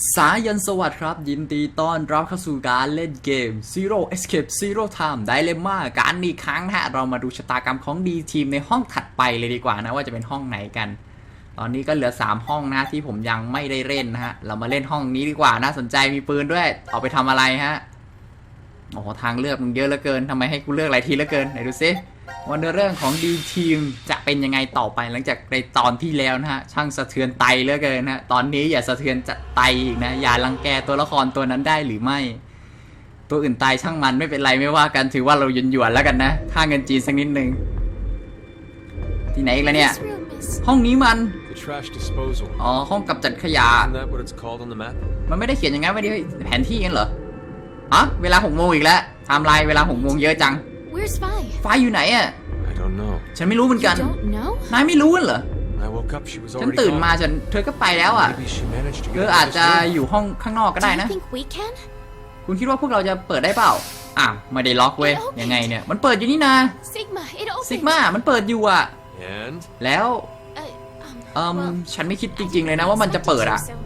สายันสวัสดิ์ครับ ยินดีต้อนรับเข้าสู่การเล่นเกม Zero Escape Zero Time Dilemma การอีกครั้งนะฮะ เรามาดูชะตากรรมของดีทีมในห้องถัดไปเลยดีกว่านะ ว่าจะเป็นห้องไหนกัน ตอนนี้ก็เหลือ 3 ห้องนะที่ผมยังไม่ได้เล่นนะฮะ เรามาเล่นห้องนี้ดีกว่าน่าสนใจมีปืนด้วย เอาไปทำอะไรฮะโอ้ทางเลือกมันเยอะเหลือเกินทำไมให้กูเลือกหลายทีเหลือเกินไหนดูซิ ว่าเนื้อเรื่องของดีทีมจะเป็นยังไงต่อไปหลังจากในตอนที่แล้วนะฮะ ช่างสะเทือนไตเหลือเกินนะฮะตอนนี้อย่าสะเทือนจะไตอีกนะ อย่ารังแกตัวละครตัวนั้นได้หรือไม่ ตัวอื่นตายช่างมันไม่เป็นไรไม่ว่ากันถือว่าเราหยวนหยวนๆแล้วกันนะค่าเงินจีนสักนิดนึงที่ไหนอีกแล้วเนี่ย This room is ห้องนี้มัน The trash disposal. อ๋อ ห้องกับจัดขยะ Isn't that what it's called on the map? มันไม่ได้เขียนอย่างงั้นไว้ดิเฮ้ยแผนที่กันเหรอฮะเวลาหกโมงอีกแล้วไทม์ไลน์เวลาหกโมงเยอะจัง where's Vi? ไฟอยู่ไหนอะ I don't know. ฉันไม่รู้เหมือน You กัน don't know? นายไม่รู้กันเหรอ When I woke up, she was ฉัน already ตื่นมา gone. ฉันเธอก็ไปแล้วอะ Maybe she managed to เธ get อ out อาจ of จะ this room. อยู่ห้องข้างนอกก็ Do ได้ you นะ think we can? คุณคิดว่าพวกเราจะเปิดได้เปล่าอ้าวไม่ได้ล็อกเว้ย It opens ยังไงเนี่ย มันเปิดอยู่นี่นะ Sigma, it opened. ซิกมา มันเปิดอยู่อะ And แล้ว Uh, เอิม well, ฉันไม่คิด I จ didn't ริง ๆ เลยนะว่ามันจะเปิดอะ so-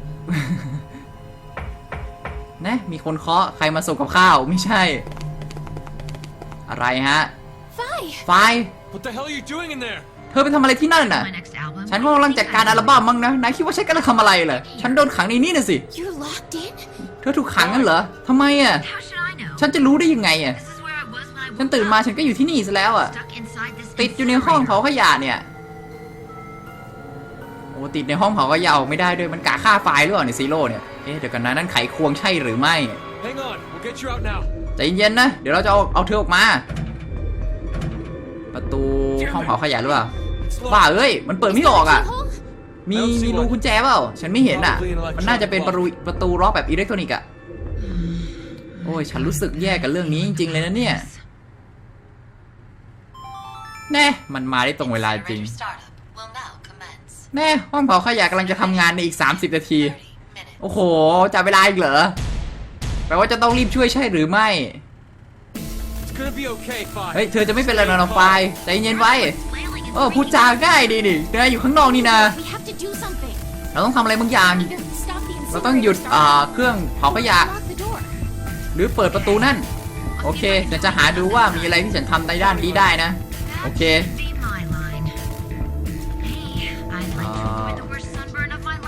นะ มีคนเคาะ ใครมาส่งกับข้าว ไม่ใช่ อะไรฮะ Vi, ไฟ what the hell are you doing in there? เธอไปทำอะไรที่นั่นน่ะ my next album. ฉันกำลังจัดการอัลบั้มมั้งนะ นายคิดว่าฉันกำลังทำอะไรเหรอ ฉันโดนขังในนี้น่ะสิ you're locked in? เธอถูกขังงั้นเหรอทำไมอะ How should I know? ฉันจะรู้ได้ยังไงอะ This is where I was when I ฉัน woke ตื่นมา up. ฉันก็อยู่ที่นี่ซะแล้วอะ Stuck inside this ติดอยู่ในห้องเผา incinerator. ขยะเนี่ยโอ้ติดในห้องเผาขยะออกไม่ได้ด้วย มันกะฆ่าไฟล์หรือเปล่าเนี่ยซีโร่เนี่ย เอ๊ะเดี๋ยวกันนะนั่นไขควงใช่หรือไม่ Hang on, we'll get you out now. ใจเย็นๆนะ เดี๋ยวเราจะเอาเอาเธอออกมา ประตูห้องเผาขยะหรือเปล่า It's บ้าเอ้ย มันเปิดไม่ออกอะ มีมีรูกุญแจเปล่า ฉันไม่เห็นอะ มันน่าจะเป็นประตูประตูล็อกแบบอิเล็กทรอนิกส์อะ โอ้ย ฉันรู้สึกแย่กับเรื่องนี้จริงๆเลยนะเนี่ย แน่ มันมาได้ตรงเวลาจริง แน่ ห้องเผาขยะกำลังจะทำงานในอีก 30 นาที โอ้โหจับเวลาอีกเหรอ แปลว่าจะต้องรีบช่วยใช่หรือไม่ เฮ้ย เธอจะไม่เป็นอะไรนะน้องไฟใจเย็นไว้ เออพูดจาง่ายดีดิเธออยู่ข้างนอกนี่นะเราต้องทำอะไรบางอย่าง เราต้องหยุดอ่าเครื่องเผาขยะ หรือเปิดประตูนั่น โอเคฉันจะหาดูว่ามีอะไรที่ฉันทำในด้านนี้ได้นะ โอเค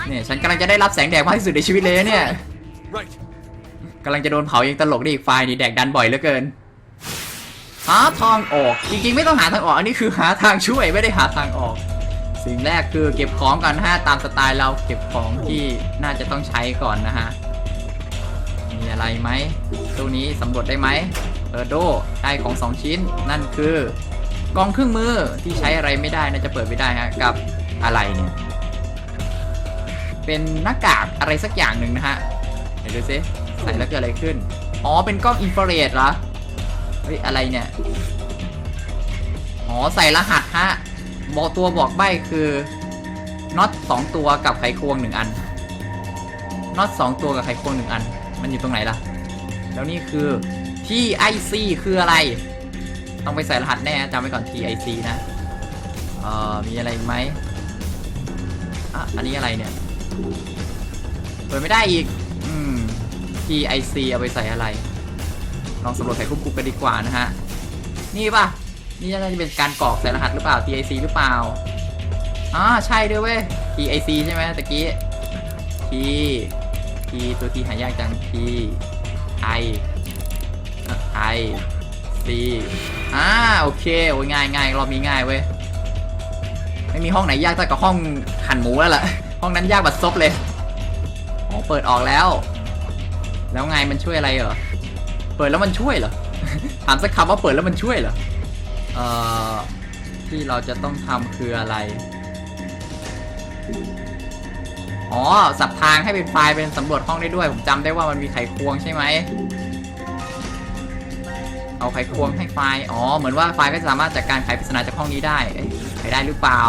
เนี่ยฉันกำลังจะได้รับแสงแดดมากที่สุดในชีวิตเลยเนี่ยำลังจะโดนเผายังตลกได้อีกไฟนี่แดกดันบ่อยเหลือเกินหาทางออก จริงๆไม่ต้องหาทางออก อันนี้คือหาทางช่วยไม่ได้หาทางออก สิ่งแรกคือเก็บของก่อนนะฮะตามสไตล์เราเก็บของที่น่าจะต้องใช้ก่อนนะฮะมีอะไรไหมตู้นี้สำรวจได้ไหมเออโดได้ของสองชิ้น นั่นคือกองเครื่องมือที่ใช้อะไรไม่ได้น่าจะเปิดไม่ได้ฮะกับอะไรเนี่ยเป็นหน้ากากอะไรสักอย่างหนึ่งนะฮะเดี๋ยวดูซิ ใส่แล้วเกิดอะไรขึ้น อ๋อ เป็นกล้องอินฟราเรดเหรอ เฮ้ย อะไรเนี่ย อ๋อ ใส่รหัสฮะ บอกตัวบอกใบคือน็อตสองตัวกับไขควงหนึ่งอัน น็อตสองตัวกับไขควงหนึ่งอัน มันอยู่ตรงไหนล่ะ แล้วนี่คือ TIC คืออะไร ต้องไปใส่รหัสแน่จำไว้ก่อน TIC นะ เอ่อ มีอะไรไหมอะ อันนี้อะไรเนี่ย เปิดไม่ได้อีก อืม TIC เอาไปใส่อะไร ลองสำรวจไขควบคุมกันดีกว่านะฮะ นี่ป่ะ นี่น่าจะเป็นการกรอกใส่รหัสหรือเปล่า TIC หรือเปล่าอ่าใช่ด้วยเว้ย TIC ใช่ไหมตะกี้ T T ตัว T หายากจัง T I I C อ่าโอเคโอ้ยง่ายง่ายรอบนี้ง่ายเว้ย ไม่มีห้องไหนยากเท่ากับห้องหั่นหมูแล้วล่ะ ห้องนั้นยากบัดซบเลย อ๋อเปิดออกแล้ว แล้วไงมันช่วยอะไรเหรอ เปิดแล้วมันช่วยเหรอ ถามสักคำว่าเปิดแล้วมันช่วยเหรอ เอ่อ ที่เราจะต้องทำคืออะไร อ๋อ สับทางให้เป็นไฟล์เป็นสำรวจห้องได้ด้วย ผมจำได้ว่ามันมีไขควงใช่ไหม เอาไขควงให้ไฟล์ อ๋อ เหมือนว่าไฟล์ก็สามารถจัดการไขปริศนาจากห้องนี้ได้ไขได้หรือเปล่า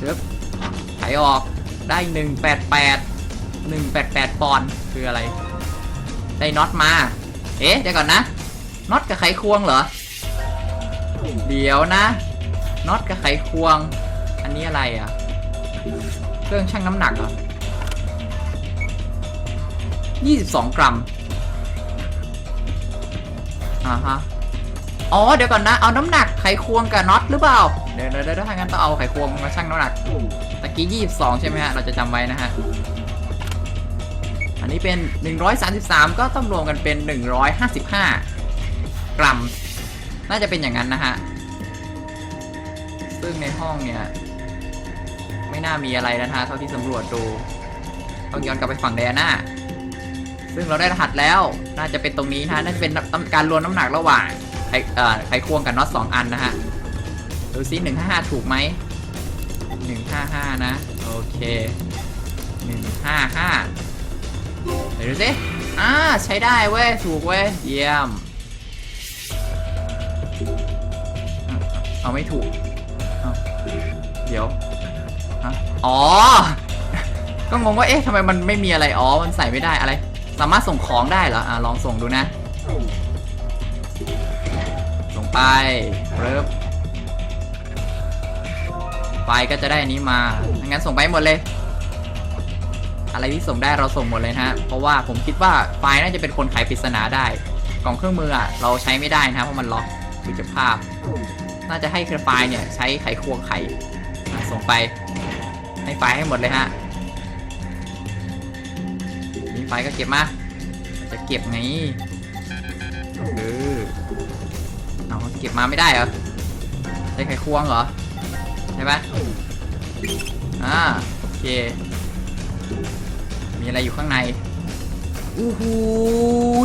ชึบไขออกได้ 188 188 ปอนคืออะไร ได้น็อตมา เอ๊ะเดี๋ยวก่อนนะ น็อตกับไขควงเหรอ เดี๋ยวนะ น็อตกับไขควง อันนี้อะไรอะ เครื่องชั่งน้ำหนักเหรอ22 กรัม อ่าฮะ อ๋อ เดี๋ยวก่อนนะ เอาน้ำหนักไขควงกับน็อตหรือเปล่า เดี๋ยวเดี๋ยวถ้างั้นต้องเอาไขควงมาชั่งน้ำหนัก ตะกี้ 22 ใช่ไหมฮะ เราจะจำไว้นะฮะ อันนี้เป็น 133 ก็ต้องรวมกันเป็น 155 กรัม น่าจะเป็นอย่างนั้นนะฮะ ซึ่งในห้องเนี่ย ไม่น่ามีอะไรนะฮะเท่าที่สำรวจดู ต้องย้อนกลับไปฝั่งแดน่าซึ่งเราได้รหัสแล้ว น่าจะเป็นตรงนี้นะฮะ น่าจะเป็นการรวมน้ำหนักระหว่างไขเอ่อไขควงกับน็อตสองอันนะฮะ ดูซิหนึ่งห้าห้าถูกไหมหนึ่งห้าห้านะ โอเคหนึ่งห้าห้า ดี๋ยวดูสิอ่าใช้ได้เว้ย ถูกเว้ย เยี่ยม เอาไม่ถูกเเดี๋ยวอ๋อ ก็งงว่า เอ๊ะทำไมมันไม่มีอะไร อ๋อ มันใส่ไม่ได้อะไร สามารถส่งของได้เหรอ อ่าลองส่งดูนะ ส่งไปเริ่มไฟล์ก็จะได้อันนี้มาถ้างั้นส่งไปหมดเลย อะไรที่ส่งได้เราส่งหมดเลยนะฮะเพราะว่าผมคิดว่าไฟล์น่าจะเป็นคนไขปริศนาได้ กล่องเครื่องมืออะเราใช้ไม่ได้นะเพราะมันล็อกดูจากภาพ น่าจะให้เครือไฟล์เนี่ยใช้ไขควงไข่ส่งไปให้ไฟล์ให้หมดเลยฮะนี่ไฟล์ก็เก็บมาจะเก็บไงเออเอาเก็บมาไม่ได้เหรอใช้ไขควงเหรอใช่ปะอ่าโอเค มีอะไรอยู่ข้างในอู้หู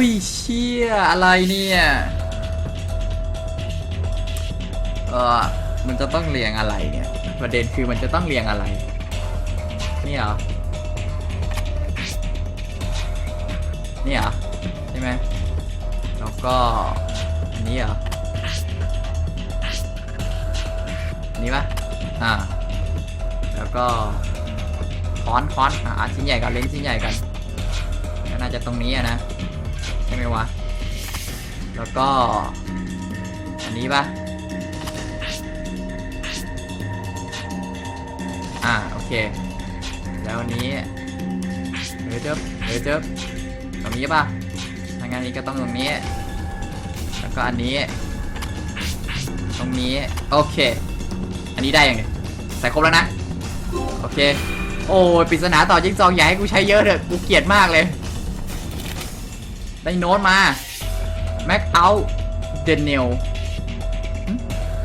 ยเชี่ยอะไรเนี่ยเออมันจะต้องเรียงอะไรเนี่ยประเด็นคือมันจะต้องเรียงอะไรนี่เหรอนี่เหรอใช่ไหมแล้วก็อันนี้เหรออันนี้ปะอ่าแล้วก็ ค้อนค้อนอะชิ้นใหญ่กันเล้งชิ้นใหญ่กันก็น่าจะตรงนี้อะนะใช่ไหมวะ แล้วก็ อันนี้ปะอ่าโอเค แล้วนี้เฮ้ยเจ๊บเฮ้ยเจ๊บตรงนี้ปะทางงานนี้ก็ต้องตรงนี้ แล้วก็อันนี้ ตรงนี้ โอเค อันนี้ได้ยังไงใส่ครบแล้วนะ โอเค โอ้ยปริศนาต่อจิ๊กซอว์อย่าให้กูใช้เยอะเถอะกูเกลียดมากเลย ได้โน้ตมา Mac out the nail หึ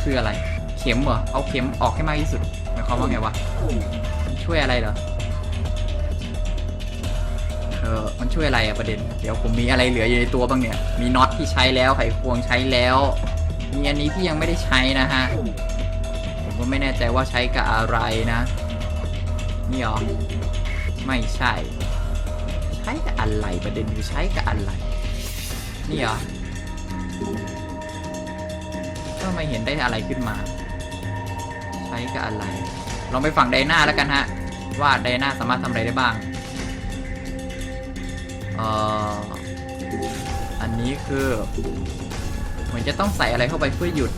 คืออะไร เข็มเหรอ เอาเข็มออกให้มากที่สุดหมายความว่าไงวะ ช่วยอะไรเหรอเออมันช่วยอะไรอะประเด็น เดี๋ยวผมมีอะไรเหลืออยู่ในตัวบ้างเนี่ย มีน็อตที่ใช้แล้วไขควงใช้แล้ว มีอันนี้ที่ยังไม่ได้ใช้นะฮะ ผมก็ไม่แน่ใจว่าใช้กับอะไรนะ นี่หรอ ไม่ใช่ ใช้กับอะไรประเด็นคือใช้กับอะไร นี่เหรอก็ไม่เห็นได้อะไรขึ้นมา ใช้กับอะไร ลองไปฝั่งไดนาแล้วกันฮะ ว่าไดนาสามารถทำอะไรได้บ้างเอ่ออันนี้คือ เหมือนจะต้องใส่อะไรเข้าไปเพื่อหยุด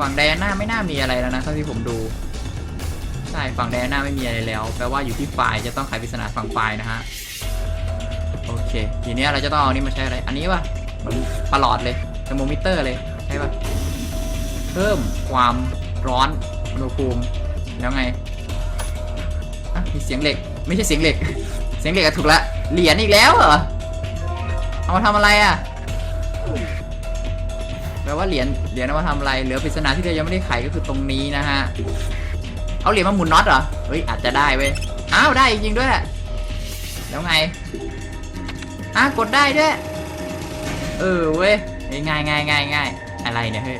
ฝั่งไดอาน่าไม่น่ามีอะไรแล้วนะเท่าที่ผมดู ใช่ฝั่งไดอาน่าไม่มีอะไรแล้ว แปลว่าอยู่ที่ไฟล์จะต้องไขปริศนาฝั่งไฟล์นะฮะ โอเค ทีนี้เราจะต้องเอาอันนี้มาใช้อะไร อันนี้ป่ะมือนประหลอดเลยเทอร์โมมิเตอร์เลย ใช่ป่ะ เพิ่มความร้อนอุณหภูมิแล้วไงอะมีเสียงเหล็ก ไม่ใช่เสียงเหล็ก เสียงเหล็กอะถูกละ เหรียญอีกแล้วเหรอ เอามาทำอะไรอะ ลว่าเหรียญเหรียญเอามาทำอะไรเหลือปริศนาที่เรายังไม่ได้ไขก็คือตรงนี้นะฮะเอาเหรียญมาหมุนน็อตเหรอเฮ้ยอาจจะได้เว้ยอ้าวได้จริงด้วย แล้วไงอะกดได้ด้วยเออเว้ยง่ายง่ายง่ายง่ายอะไรเนี่ยเฮ้ย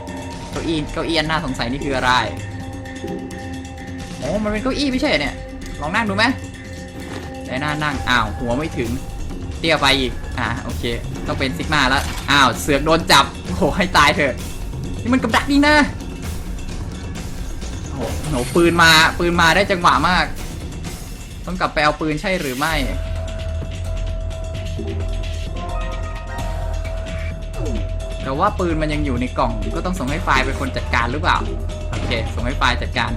เก้าอี้เก้าอี้อันน่าสงสัยนี่คืออะไรโอ้มันเป็นเก้าอี้ไม่ใช่เนี่ยลองนั่งดูไหมได้หน้านั่งอ้าวหัวไม่ถึงเตี้ยไปอีกอ่าโอเค ต้องเป็นซิกมาแล้ว อ้าวเสือกโดนจับโอ้โหให้ตายเถอะ นี่มันกับดักนี่นะโอ้โหโหปืนมาปืนมาได้จังหวะมาก ต้องกลับไปเอาปืนใช่หรือไม่ แต่ว่าปืนมันยังอยู่ในกล่อง ก็ต้องส่งให้ไฟล์เป็นคนจัดการหรือเปล่า โอเค ส่งให้ไฟล์จัดการ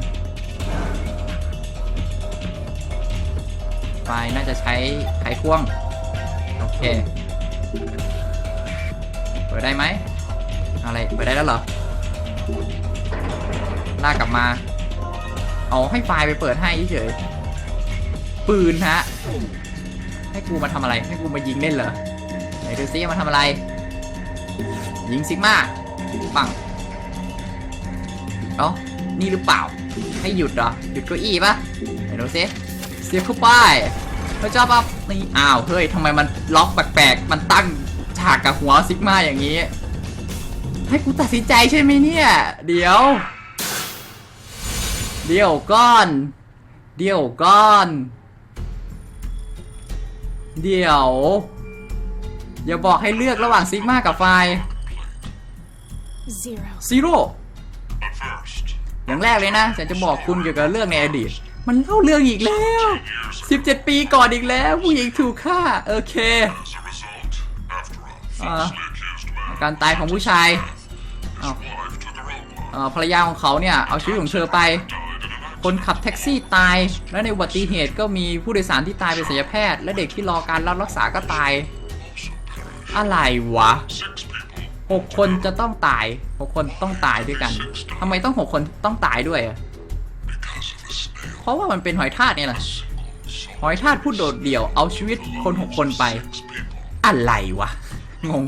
ไฟล์น่าจะใช้ไขควง โอเค ปิดได้ไหมอะไรเปิดได้แล้วเหรอลากกลับมา เอาให้ไฟล์ไปเปิดให้เฉยปืนฮะ ให้กูมาทำอะไร ให้กูมายิงเล่นเหรอ ไหนดูซิมาทำอะไร ยิงซิกมาปังเอ้านี่หรือเปล่า ให้หยุดเหรอ หยุดเก้าอี้ปะไหนดูซิเสียบเข้าไปพระเจ้าปั๊บนี่อ้าว เฮ้ยทำไมมันล็อกแปลกๆ มันตั้ง ฉากกับหัวซิกมาอย่างนี้ ให้กูตัดสินใจใช่ไหมเนี่ย เดี๋ยว เดี๋ยวก่อน เดี๋ยวก่อน เดี๋ยว อย่าบอกให้เลือกระหว่างซิกมากับไฟ Zero. ซีโร่อย่างแรกเลยนะฉันจะบอกคุณเกี่ยวกับเรื่องในอดีต มันเล่าเรื่องอีกแล้ว 17 ปีก่อนอีกแล้ว ผู้หญิงถูกฆ่า โอเคอ่า การตายของผู้ชายอ้าภรรยาของเขาเนี่ย เอาชีวิตของเธอไป คนขับแท็กซี่ตาย และในอุบัติเหตุก็มีผู้โดยสารที่ตายเป็นศัลยแพทย์ และเด็กที่รอการรับรักษาก็ตาย อะไรวะหกคนจะต้องตายหกคนต้องตายด้วยกันทำไมต้องหกคนต้องตายด้วยเพราะว่ามันเป็นหอยทากเนี่ยแหละหอยทากผู้โดดเดี่ยวเอาชีวิตคนหกคนไป อะไรวะ งง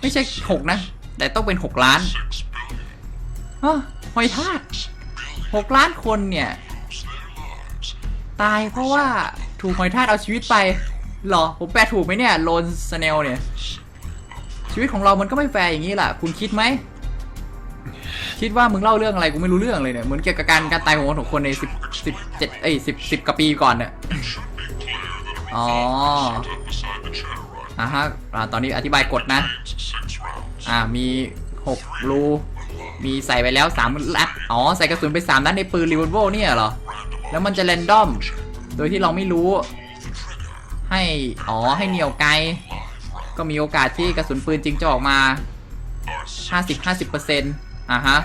ไม่ใช่หกนะ แต่ต้องเป็นหกล้านอหอยทากหกล้านคนเนี่ย ตายเพราะว่าถูกหอยทากเอาชีวิตไปเหรอ ผมแปลถูกไหมเนี่ยโลนสเนลเนี่ย ชีวิตของเรามันก็ไม่แฟร์อย่างนี้แหละคุณคิดไหม คิดว่ามึงเล่าเรื่องอะไรกูไม่รู้เรื่องเลยเนี่ย เหมือนเกี่ยวกับการการตายของคนของคนในสิบสิบเจ็ดเอ้ยสิบสิบกว่าปีก่อนเนี่ยอ๋อ อ่าฮะอ่าตอนนี้อธิบายกฎนะ อ่า มีหกรู มีใส่ไปแล้วสามนัดอ๋อ ใส่กระสุนไปสามนัดในปืนรีวอลโวเนี่ยเหรอ แล้วมันจะแรนดอม โดยที่เราไม่รู้ ให้ อ๋อ ให้เหนียวไกล ก็มีโอกาสที่กระสุนปืนจริงจะออกมา 50 50เปอร์เซ็นต์อะฮะ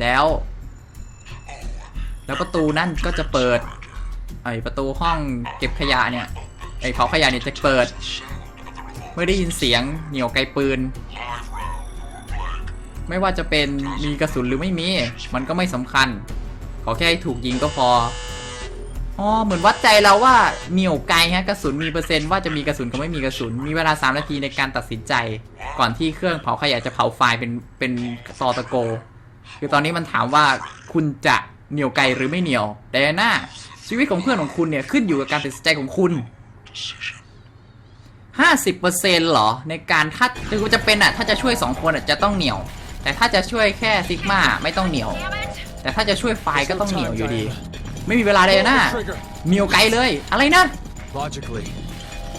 แล้ว แล้วประตูนั่นก็จะเปิด ไอประตูห้องเก็บขยะเนี่ย ไอเผาขยะเนี่ยจะเปิด เมื่อได้ยินเสียงเหนียวไกลปืน ไม่ว่าจะเป็นมีกระสุนหรือไม่มี มันก็ไม่สำคัญ ขอแค่ถูกยิงก็พอ อ๋อ เหมือนวัดใจเราว่าเหนียวไกลฮะกระสุนมีเปอร์เซ็นต์ว่าจะมีกระสุนกับไม่มีกระสุน มีเวลา 3 นาทีในการตัดสินใจ ก่อนที่เครื่องเผาขยะจะเผาไฟล์เป็นเป็นซอตะโก คือตอนนี้มันถามว่าคุณจะเหนียวไกลหรือไม่เหนียวไดอาน่าชีวิตของเพื่อนของคุณเนี่ยขึ้นอยู่กับการตัดสินใจของคุณ 50%เหรอ ในการถ้าคือจะเป็นอะ ถ้าจะช่วย2คนอะจะต้องเหนียว แต่ถ้าจะช่วยแค่ซิกมาไม่ต้องเหนียว แต่ถ้าจะช่วยไฟล์ก็ต้องเหนียวอยู่ดี ไม่มีเวลาเลยนะ Trigger. เหนียวไกลเลย อะไรนะ Logically.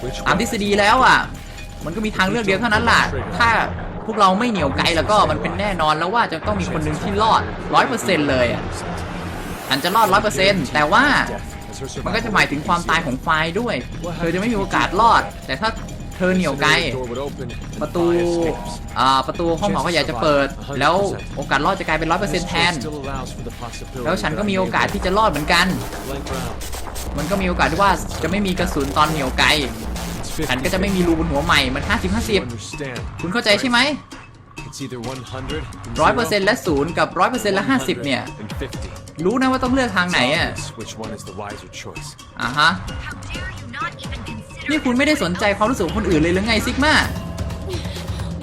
Which ตาม one? ทฤษฎีแล้วอะ มันก็มีทางเลือกเดียวเท่านั้นล่ะ ถ้าพวกเราไม่เหนียวไกลแล้วก็มันเป็นแน่นอนแล้วว่าจะต้องมีคนหนึ่งที่รอดร้อยเปอร์เซ็นต์เลยอะ อันจะรอดร้อยเปอร์เซ็นต์แต่ว่า Death as her มันก็จะ survival หมายถึงความตายของไฟล์ด้วย เธอจะไม่มีโอกาสรอด แต่ถ้าเธอเหนียวไกล The door would open and ประตู Vi escapes. อ่าประตูห้องเผาขยะจะเปิด แล้วโอกาสรอดจะกลายเป็นร้อยเปอร์เซ็น This ต์แทน choice still allows for the possibility แล้วฉันก็ that I มี may โอกาส live ที่จะรอดเหมือนกัน blank ground. มันก็มีโอกาสที่ว่าจะไม่มีกระสุนตอนเหนียวไกล It's ฉันก็จะไม่มีรูบนหัวใหม่ มัน 50 You 50 understand? คุณเข้าใจใช่ไหม It's either 100 and ร้อยเปอร์เซ็น zero, ต์และศูนย์กับร้อยเปอร์เซ็นต์และห้าสิบเนี่ย100 and 50. รู้นะว่าต้องเลือกทางไหน It's อะ obvious which one is the wiser choice. อะฮะ How dare you not even consider นี่คุณไม่ได้สนใจความรู้สึกของคนอื่นเลยหรือไงซิกมา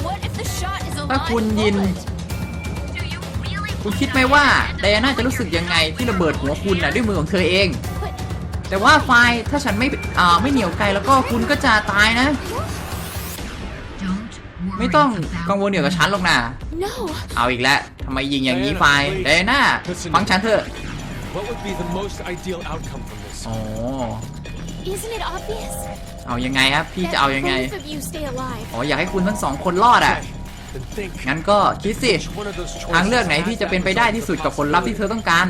What if the shot is a ถ้า live คุณยิน bullet? Do you really คุณคิดไหมว่าไดอาน่าจะรู้สึกยังไงที่ระเบิดหัวคุณนะด้วยมือของเธอเอง But แต่ว่าไฟล์ถ้าฉันไม่อ่าไม่เหนียวไกลแล้วก็คุณก็จะตายนะ Don't worry ไม่ต้อง about กังวลเกี่ยวกับฉันหรอกนะ no. เอาอีกแล้วทำไมยิงอย่างนี้ไฟล์ไดอาน่าฟังฉันเถอะ What would be the most ideal outcome from this? อ๋อ Isn't it obvious? เอายังไงครับพี่ That จะเอายังไง both of you stay alive. อ๋ออยากให้คุณทั้งสองคนรอดอะ Then think. งั้นก็คิดสิ Which one of those ทาง choices เลือกไหนที่จะเป็นไปได้ที่สุดกับผลลัพธ์ที่เธอต้องการ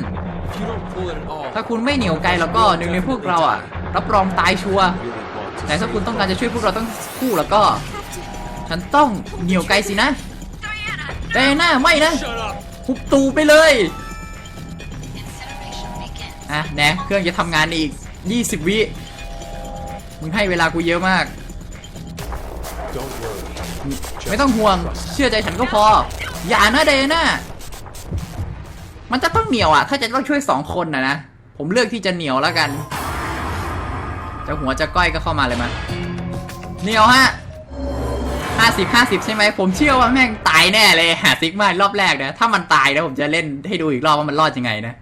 If you don't pull it at all, ถ้าคุณไม่เหนียวไกลแล้วก็หนึ่งในพวกเราอะรับรองตายชัวร์ really want to แต่ถ้า save คุณต้องการจะช่วยพวกเราต้องคู่แล้วก็ Captain, ฉันต้องเหนียวไกลสินะ Diana. ไดอาน่าไม่นะ Shut up! หุบตูไปเลย Incineration begins. อะแนะเครื่องจะทำงานอีก 20 วิมึงให้เวลากูเยอะมาก Don't worry. ไม่ต้องห่วง เชื่อใจฉันก็พอ อย่านะเดน่ามันจะต้องเหนียวอะ ถ้าจะต้องช่วยสองคนนะนะ ผมเลือกที่จะเหนียวแล้วกัน จะหัวจะก้อยก็เข้ามาเลยมาเหนียวฮะ ห้าสิบห้าสิบใช่ไหมผมเชื่อว่าแม่งตายแน่เลยหาซิกมารอบแรกนะถ้ามันตายนะผมจะเล่นให้ดูอีกรอบว่ามันรอดยังไงนะ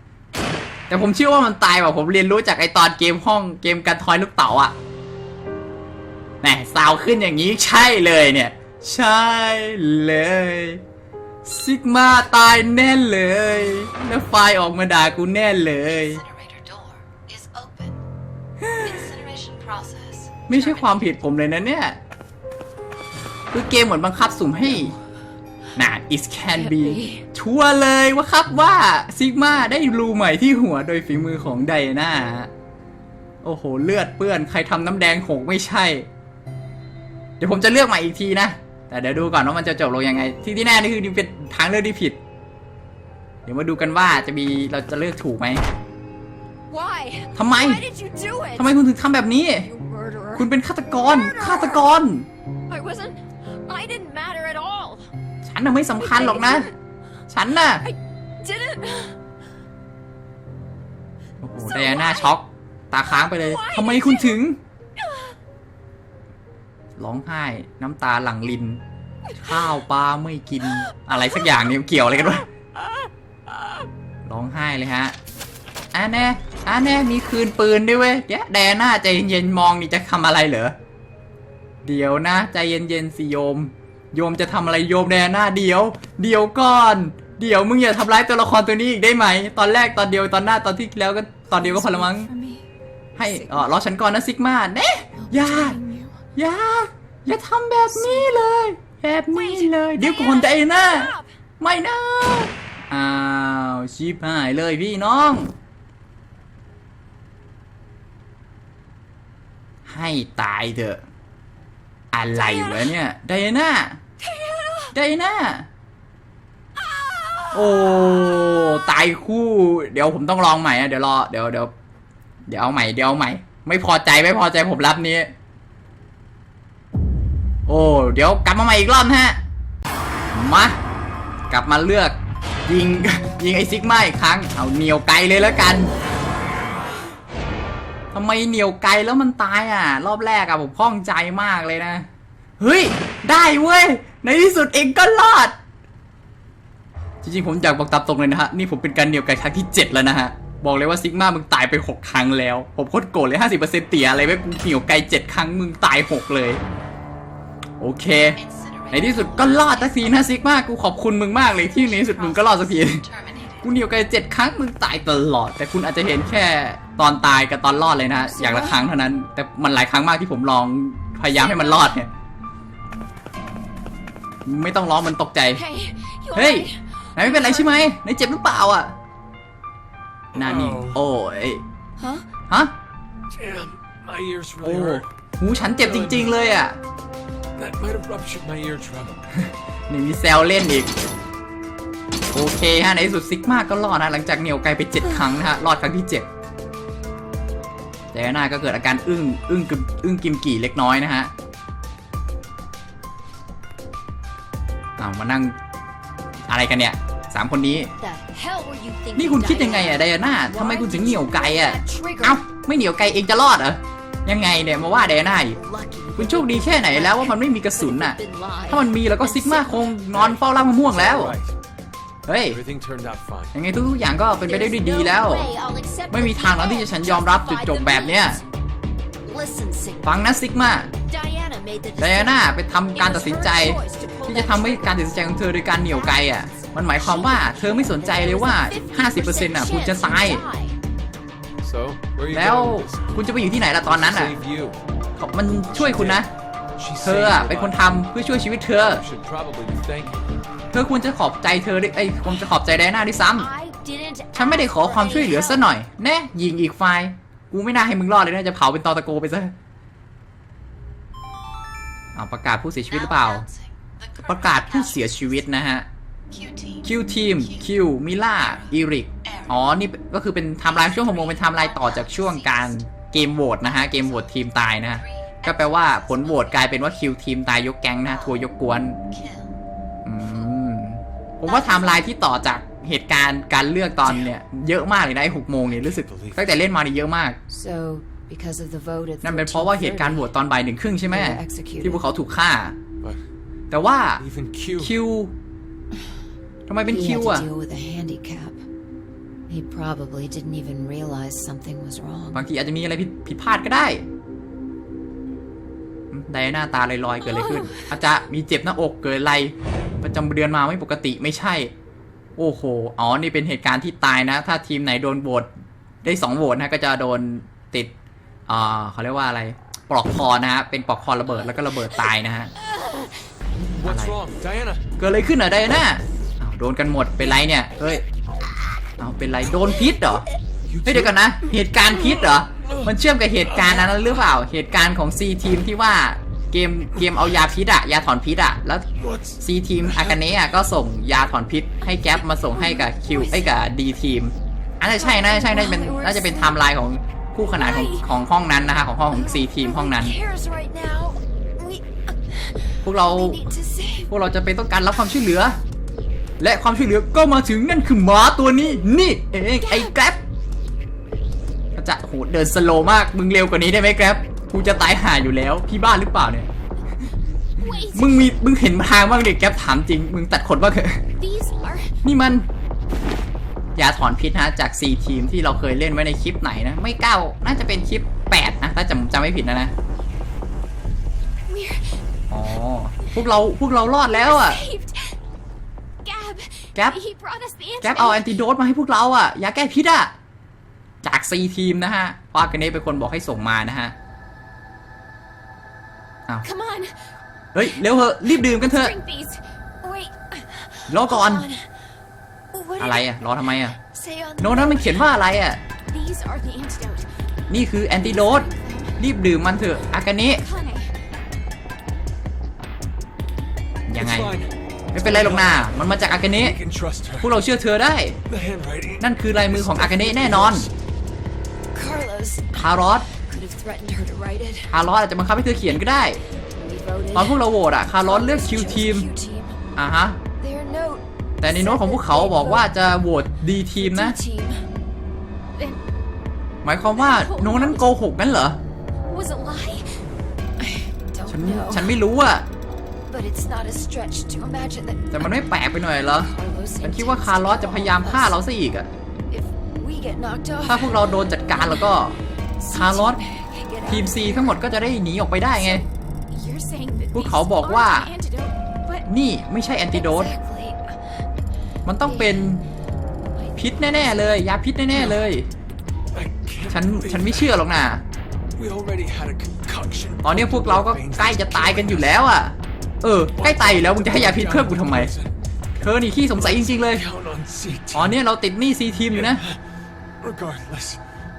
แต่ผมเชื่อว่ามันตายแบบผมเรียนรู้จากไอตอนเกมห้องเกมการทอยลูกเต๋าอะแหมซาวขึ้นอย่างนี้ใช่เลยเนี่ย ใช่เลยซิกมาตายแน่เลย แล้วไฟล์ออกมาด่ากูแน่เลย Incinerator door is open. Incineration process. ไม่ใช่ความผิดผมเลยนะเนี่ย คือเกมเหมือนบังคับสุ่มให้น่ะ it can be ชัวร์เลยว่าครับว่าซิกมาได้รูใหม่ที่หัวโดยฝีมือของไดนาโอ้โห เลือดเปื้อน ใครทำน้ำแดงหกไม่ใช่ เดี๋ยวผมจะเลือกใหม่อีกทีนะ แต่เดี๋ยวดูก่อนว่ามันจะจบลงยังไง ที่ที่แน่นี่คือเป็นทางเลือกที่ผิด เดี๋ยวมาดูกันว่าจะมีเราจะเลือกถูกไหม Why? ทำไม Why did you do it? ทำไมคุณถึงทำแบบนี้ You murderer. คุณเป็นฆาตกรฆาตกร I wasn't. I didn't matter at all. ฉันน่ะไม่สำคัญหรอกนะ ฉันน่ะ Didn't. โอ้โหไดอาน่าช็อก ตาค้างไปเลย ทำไมคุณถึง ร้องไห้ น้ำตาหลั่งลิน ข้าวปลาไม่กิน อะไรสักอย่างเนี่ยเกี่ยวอะไรกันวะ ร้องไห้เลยฮะอะแน่อะแน่มีคืนปืนด้วยเว้ยเดี๋ยวแดน่าใจเย็นๆมองนี่จะทำอะไรเหรอ เดี๋ยวนะ ใจเย็นๆสิโยม โยมจะทำอะไรโยมแดน่าเดี๋ยว เดี๋ยวก่อน เดี๋ยวมึงอย่าทำร้ายตัวละครตัวนี้อีกได้ไหม ตอนแรกตอนเดียวตอนหน้าตอนที่แล้วก็ตอนเดียวก็พอละมั้ง For me. ให้เออรอฉันก่อนนะซิกมาเน่อย่า Killing you. อย่าอย่าทำแบบนี้เลย แบบนี้เลย เดี๋ยวก่อนใจนะ Stop. ไม่นะอ้าวชิบหายเลยพี่น้องให้ตายเถอะ อะไรวะเนี่ยไดอาน่าไดอาน่าโอ้ตายคู่ เดี๋ยวผมต้องลองใหม่อะเดี๋ยวรอเดี๋ยวเดี๋ยวเดี๋ยวเอาใหม่เดี๋ยวเอาใหม่ ไม่พอใจไม่พอใจผมรับนี้ โอ้เดี๋ยวกลับมาใหม่อีกรอบฮะมากลับมาเลือกยิงยิงไอซิกมาอีกครั้งเอาเหนียวไกลเลยแล้วกัน ทำไมเหนียวไกลแล้วมันตายอะ รอบแรกอะผมข้องใจมากเลยนะ เฮ้ย ได้เว้ย ในที่สุดเองก็รอด จริงๆผมอยากบอกตามตรงเลยนะฮะ นี่ผมเป็นการเหนียวไกลครั้งที่ 7 แล้วนะฮะ บอกเลยว่าซิกมามึงตายไป 6 ครั้งแล้ว ผมโคตรโกรธเลย 50%เตี่ยอะไรไว้กูเหนียวไกล 7 ครั้งมึงตาย 6 เลย โอเค ในที่สุดก็รอดสักทีนะซิกมากูขอบคุณมึงมากเลยที่ในที่สุดมึงก็รอดสักทีกูเหนียวไกลเจ็ดครั้งมึงตายตลอด แต่คุณอาจจะเห็นแค่ ตอนตายกับตอนรอดเลยนะอย่างละครั้งเท่านั้น แต่มันหลายครั้งมากที่ผมลองพยายามให้มันรอดเนี่ย ไม่ต้องร้องมันตกใจ Hey, you เฮ้ย alright? นายไม่เป็นไรใช่ไหมนายเจ็บหรือเปล่าอะนานี่โอ้ย Huh? ฮะ Damn, my ears โอ้ really hurt. หูฉันเจ็บจริง ๆ เลยอะ That might have ruptured my eardrum. นี่มีแซวเล่นอีก โอเคฮะในที่สุดซิกมาก็รอดนะหลังจากเหนียวไกลไป 7 ครั้งนะฮะ รอดครั้งที่ 7 แต่หน้าก็เกิดอาการอึ้งอึ้งกึมอึ้งกิมกี่เล็กน้อยนะฮะอ้าวมานั่งอะไรกันเนี่ยสามคนนี้ The hell were you thinking? นี่คุณคิดยังไงอะไดอาน่าทำไมคุณถึงเหนียวไกลอะเอ้าไม่เหนียวไกลเองจะรอดเหรอยังไงเนี่ยมาว่าไดอาน่าอีกคุณโชคดีแค่ไหนแล้วว่ามันไม่มีกระสุนน่ะ ถ้ามันมีแล้วก็ซิกมาคงนอนเฝ้าร่างมะม่วงแล้ว Right. เฮ้ย Everything turned out fine. ยังไงทุกๆอย่างก็เป็นไปได้ด้วยดีแล้ว ไม่มีทางแล้วที่จะฉันยอมรับจุดจบแบบเนี้ย Listen, Sigma. ฟังนะซิกมา Diana made the ไดอาน่าไป decision. ทำการตัดสินใจ ที่จะทำให้การตัดสินใจของเธอโดยการเหนี่ยวไกลอะ มันหมายความว่าเธอไม่สนใจเลยว่า 50%อะคุณจะตาย So, where are you แล้ว going with this? คุณจะไปอยู่ที่ไหนล่ะตอนนั้นอะ Save you. มันช่วยคุณนะ She เธ saved ออะ your เป็นคน life. ทำเพื่อช่วยชีวิตเธอ You should probably be thanking her. เธอควรจะขอบใจเธอด้วยไอ้ยควรจะขอบใจไดอาน่าด้วยซ้ำ I didn't ฉันไม่ได้ขอความช่วยเหลือซะหน่อย แน่ยิงอีกฝ่ายกูไม่น่าให้มึงรอดเลยนะจะเผาเป็นตอตะโกไปซะเอาประกาศผู้เสียชีวิตหรือเปล่า Announcing the ประกาศผู้เสียชีวิตนะฮะ Q team. คิวทีมคิวมิล่าอีริก Aaron. อ๋อ นี่ก็คือเป็นไทม์ไลน์ช่วงหกโมงเป็นไทม์ไลน์ต่อจากช่วงการเกมโหวตนะฮะ เกมโหวตทีมตายนะฮะ ก็แปลว่าผลโหวตกลายเป็นว่าคิวทีมตายยกแก๊งนะฮะทัวร์ยกกวน Kill. อืม ผมว่าไทม์ไลน์ที่ต่อจากเหตุการณ์การเลือกตอนเนี่ยเยอะมากเลยนะไอ้หกโมงเนี่ยรู้สึกตั้งแต่เล่นมานี่เยอะมาก So, because of the vote at นั่นเป็นเพราะว่าเหตุการณ์โหวตตอนบ่ายหนึ่งครึ่งใช่ไหม They were executed. ที่พวกเขาถูกฆ่า But แต่ว่า even Q. คิวทำไมเป็น He คิว had อะ to deal with a handicap. He probably didn't even realize something was wrong. บางทีอาจจะมีอะไรผิดผิดพลาดก็ได้ไดอาน่าตาลอยๆเกิดอะไรขึ้น อาจจะมีเจ็บหน้าอกเกิดอะไร ประจำเดือนมาไม่ปกติไม่ใช่ โอ้โหอ๋อนี่เป็นเหตุการณ์ที่ตายนะ ถ้าทีมไหนโดนโหวตได้สองโหวตนะก็จะโดนติดอ่าเขาเรียกว่าอะไรปลอกคอนะฮะเป็นปลอกคอระเบิดแล้วก็ระเบิดตายนะฮะ What's Alright. wrong? Diana! เกิดอะไรขึ้นอะไดอาน่าอ้าวโดนกันหมดเป็นไรเนี่ยเฮ้ยเอาเป็นไรโดนพิษเหรอ You เฮ้ยเดี๋ยวก่อนนะ เหตุการณ์พิษเหรอมันเชื่อมกับเหตุการณ์นั้นหรือเปล่า เหตุการณ์ของ C ทีมที่ว่า เกมเกมเอายาพิษอะยาถอนพิษอะแล้วซีทีมอากาเนะอะก็ส่งยาถอนพิษ ให้แก๊ปมาส่งให้กับคิวไอ้กับดีทีมอันนั้นใช่น่าจะใช่น่าจะเป็นน่าจะเป็นไทม์ไลน์ของคู่ขนานของของห้องนั้นนะคะของห้องของซีทีมห้องนั้น พวกเราพวกเราจะเป็นต้องการรับความช่วยเหลือ และความช่วยเหลือก็มาถึงนั่นคือหมาตัวนี้ นี่เองไอ้แกร็บจะโหเดินสโลมากมึงเร็วกว่านี้ได้ไหมแกร็บ กูจะตายห่าอยู่แล้ว พี่บ้าหรือเปล่าเนี่ย Wait, มึงมี มึงเห็นทางบ้างเด็กแกร็บถามจริง มึงตัดขนบ้างเถอะ these are นี่มัน ยาถอนพิษฮะจาก C ทีมที่เราเคยเล่นไว้ในคลิปไหนนะ ไม่เก้าน่าจะเป็นคลิป 8 นะ ถ้าจำจำไม่ผิดนะนะ we're อ๋อพวกเรา พวกเรารอดแล้วอะ saved. Gab. Gab? He brought us the แก๊ปเอาแอน antidote. ติโดสมาให้พวกเราอะยาแก้พิษอะ จาก C ทีมนะฮะปากันเน่เป็นคนบอกให้ส่งมานะฮะ Come on. เฮ้ย เร็วเหอะ รีบดื่มกันเถอะ Drink these. Wait. รอก่อน Hold on. What อะไร did อะ รอทำไมอะ it say on โน้ตนั้นมันเขียนว่าอะไรอะ These are the antidote. นี่คือแอนติโดสรีบดื่มมันเถอะอากาเนะ Kane. ยังไง It's fine. ไม่เป็นไรหรอกนามันมาจากอากาเนะ We can trust พว her. กเราเชื่อเธอได้ The handwriting. นั่นคือลายมือของอากาเนะแน่นอน Carlos คารอส คารอสอาจจะบังคับให้เธอเขียนก็ได้ We voted. ตอนพวกเราโหวตอะคารอสเลือกคิว Chose ทีม Q team. อะฮะ Their note แต่ในโน้ตของพวกเขาบอกว่าจะโหวตดีทีม D นะ team. Then หมายความว่าโน้ตนั้นโกหกนั่นเหรอ was a lie. I ฉัน don't know. ฉันไม่รู้อะ But it's not a stretch to imagine that แต่มันไม่แปลกไปหน่อยเหรอ Carlos ฉันคิดว่าคาร์ลอสจะพยายามฆ่าเราซะอีกอะ If we get knocked ถ้า off, พวกเราโดนจัดการแล้วก็คาร์ลอส can get ทีม out. ซีทั้งหมดก็จะได้หนีออกไปได้ไง You're saying that พวก these เขาบอกว่า aren't the antidote, but นี่ไม่ใช่แอนติโดส exactly. มันต้องเป็นพิษแน่ ๆ เลย ยาพิษแน่ ๆ เลย I can't ฉัน believe ฉันไม่เชื่อหรอกนะ We already had a concoction. ตอนนี้พวกเราก็ใกล้จะตายกันอยู่แล้วอะ เออ ใกล้ตายอยู่แล้ว มึงจะให้ยาพิษเพิ่มกูทำไม เธอนี่ขี้สงสัยจริง ๆ เลย Count on CT. อ๋อเนี่ยเราติดหนี้ซีทีมอยู่นะ Regardless.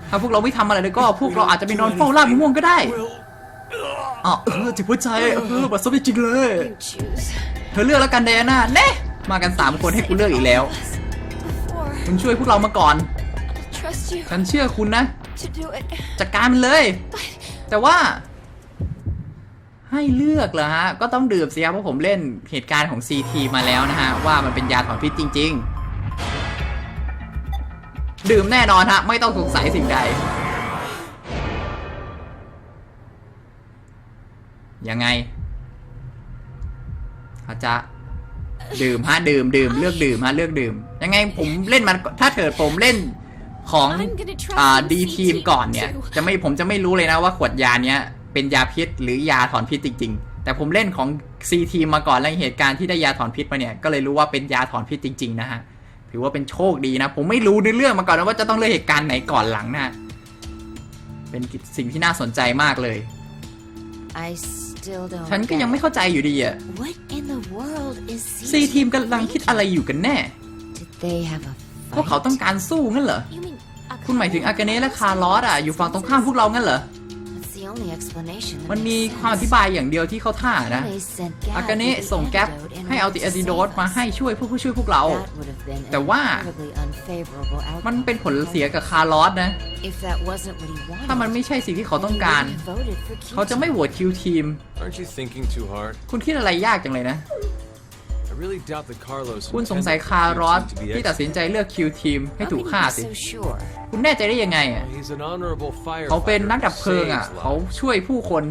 ถ้าพวกเราไม่ทำอะไรเลยก็ พวกเราอาจจะไปนอนเฝ้าล่ามะม่วงก็ได้อ๋อเออเจ็บหัวใจเออบัดซบจริงๆเลย เธอเลือกแล้วกันแดน่าเน่มากัน 3 คนให้กูเลือกอีกแล้ว คุณช่วยพวกเรามาก่อน ฉันเชื่อคุณนะ จัดการมันเลย แต่ว่า ให้เลือกเหรอฮะ ก็ต้องดื่มสิครับเพราะผมเล่นเหตุการณ์ของ CT มาแล้วนะฮะ ว่ามันเป็นยาถอนพิษจริง ๆ ดื่มแน่นอนฮะ ไม่ต้องสงสัยสิ่งใด ยังไงอาจจะดื่มฮะดื่มดื่มเลือกดื่มฮะเลือกดื่ม ยังไงผมเล่นมันถ้าเกิดผมเล่นของ I'm gonna trust อ่า in ดี CT ทีมก่อนเนี่ย too. จะไม่ผมจะไม่รู้เลยนะว่าขวดยาเนี้ยเป็นยาพิษหรือยาถอนพิษจริง ๆ แต่ผมเล่นของซีทีมมาก่อนแล้วเหตุการณ์ที่ได้ยาถอนพิษมาเนี่ยก็เลยรู้ว่าเป็นยาถอนพิษจริง ๆ นะฮะ ถือว่าเป็นโชคดีนะ ผมไม่รู้ในเรื่องมาก่อนนะว่าจะต้องเลือกเหตุการณ์ไหนก่อนหลังนะฮะเป็นสิ่งที่น่าสนใจมากเลย I still don't. ฉันก็ยังไม่เข้าใจอยู่ดีอะ What in the world is ซีทีมกำลังคิดอะไรอยู่กันแน่ Did they have a พวกเขาต้องการสู้งั้นเหรอ You mean คุณหมายถึงอากาเนะและคาร์ลอสอะอยู่ฝั่งตรงข้ามพวกเรางั้นเหรอ มันมี makes ความอ sense. ธิบายอย่างเดียวที่เขาท่านะ They sent Gab อากาเนะ with the ส่งแก๊ป antidote in ให้เอา order ติ to แอนติโด save มา us. ให้ช่วยพวกผู้ช่วยพวกเรา That would have been แต่ an ว่า incredibly unfavorable มัน outcome เป็นผล for เสีย Hope. กับคาร์ลอสนะ If that wasn't what he wanted, ถ้ามันไม่ใช่สิ่งที่เขา then ต้อง he การ wouldn't have voted for Q เขาจะไม่โหวตคิวทีม Aren't you thinking too hard? คุณคิดอะไรยากจังเลยนะ คุณสงสัย intended คา for ร์ลอส Q2 to be ที่ตัดสินใจเลือกคิวทีมให้ How ถูก can ฆ่า you be สิ so sure? คุณแน่ใจได้ยังไงอะ He's an honorable firefighter เขาเป็นนักดับเพลิง who อะ saves เขา lives. ช่วยผู้คน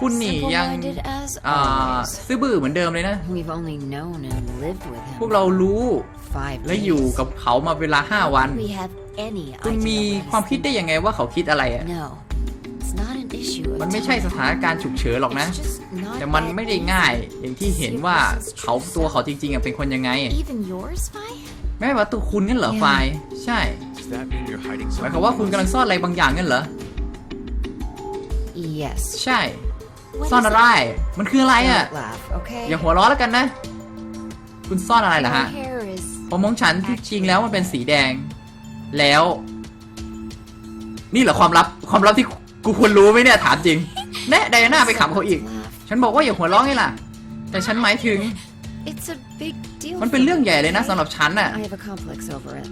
คุณนี่ยัง Simple-minded as อ่า always. ซื่อบื้อเหมือนเดิมเลยนะ We've only known and lived with him พวกเรารู้ five และอยู่ days. กับเขามาเวลา 5 วัน We have any คุณ idea มี what ความ he's คิดได้ยังไงว่าเขาคิดอะไรอะ มันไม่ใช่ time. สถานการณ์ฉุกเฉินหรอกนะ It's just not แต่มัน that ไม่ได้ easy ง่ายอย่างที่เห็นว่า to see a person's เขา true ตัว self. เขาจริงๆอะเป็นคนยังไง Even yours, Vi? แม่ว่าตัวคุณงั้นเหรอ Yeah. ไฟล์ใช่ Does that mean you're hiding หมาย something? ความว่าคุณ from กำลัง us? ซ่อนอะไรบางอย่างงั้นเหรอ Yes. ใช่ What ซ่อน is อะไร มันคืออะไร it? อะ Don't laugh, okay? อย่าหัวเร้อแล้วกันนะ คุณซ่อนอะไรล่ะ Your ฮะ hair is ผมมองฉันที่จริงแล้วมันเป็นสีแดง แล้ว นี่เหรอความลับ ความลับที่ กูควรรู้ไหมเนี่ยถามจริง แน่ไดอาน่าไปขำเขาอีก Laugh. ฉันบอกว่าอย่าหัวเร้องไงล่ะ แต่ฉันหมายถึง It's a big deal. มันเป็น for เรื่อง me, ใหญ่เลยนะ okay? สำหรับฉันน่ะ I have a complex over it.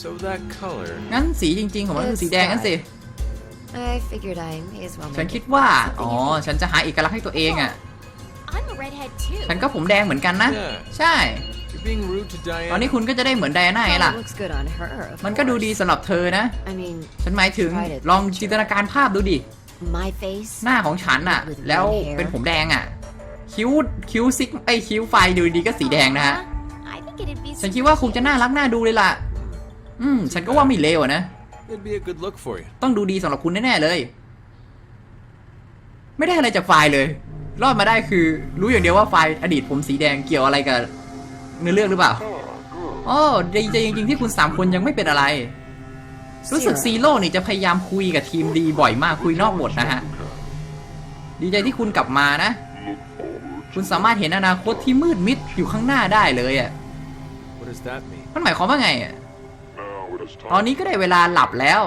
So that color. งั้นสีจริงๆของมันคือสีแดงงั้นสิ I figured I may as well ฉัน make คิด it ว่า something อ๋อ unique. ฉันจะหาเอกลักษณ์ให้ตัวเองอะ I'm a redhead too. ฉันก็ผมแดงเหมือนกันนะ Yeah. ใช่ You're being rude to ตอนนี้ Diana. คุณก็จะได้เหมือนไดอาน่าไง Well, ล่ะ it looks good on her. of มันก็ดู course. ดีสำหรับเธอนะ I mean, ฉันหมายถึงลองจินตนาการภาพดูดิ my face. หน้าของฉันอะ With แล้ว red hair เป็นผมแดงอะคิ้วคิ้วซิกไอยคิ้วไฟดูดีก็สีแดงนะฮะ I think it'd be ฉันคิดว่าคงจะน่ารักน่าดูเลยล่ะ อืม ฉันก็ว่าไม่เลวอะนะ It'd be a good look for you. ต้องดูดีสำหรับคุณแน่ๆเลย ไม่ได้อะไรจากไฟล์เลย รอดมาได้คือ รู้อย่างเดียวว่าไฟล์อดีตผมสีแดงเกี่ยวอะไรกับ เนื้อเรื่องหรือเปล่าอ๋อดีใจจริง ๆ ที่คุณสามคนยังไม่เป็นอะไร รู้สึกซีโร่นี่จะพยายามคุยกับทีมดีบ่อยมากคุยนอกบทนะฮะ ดีใจที่คุณกลับมานะ คุณสามารถเห็นอนาคตที่มืดมิดอยู่ข้างหน้าได้เลยอะ What does that mean? มันหมายความว่าไงอะตอนนี้ก็ได้เวลาหลับแล้ว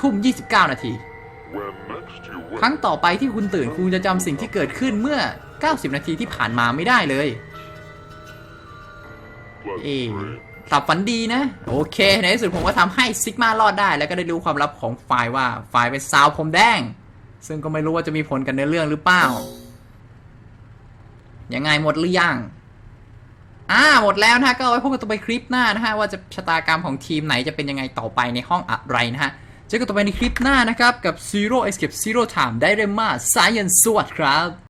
ทุ่ม 29 นาที ครั้งต่อไปที่คุณตื่นคุณจะจำสิ่งที่เกิดขึ้นเมื่อ 90 นาทีที่ผ่านมาไม่ได้เลย เอหลับฝันดีนะ โอเคในที่สุดผมก็ทำให้ซิกมารอดได้ แล้วก็ได้รู้ความลับของฝ่ายว่าฝ่ายเป็นสาวผมแดง ซึ่งก็ไม่รู้ว่าจะมีผลกันในเรื่องหรือเปล่า ยังไงหมดหรือยังอ่าหมดแล้วนะฮะก็เอาไว้พบกันต่อไปคลิปหน้านะฮะว่าจะชะตากรรมของทีมไหนจะเป็นยังไงต่อไปในห้องอะไรนะฮะเจอกันต่อไปในคลิปหน้านะครับ กับ Zero Escape Zero Time ได้เรมมาสายยันสวัสดีครับ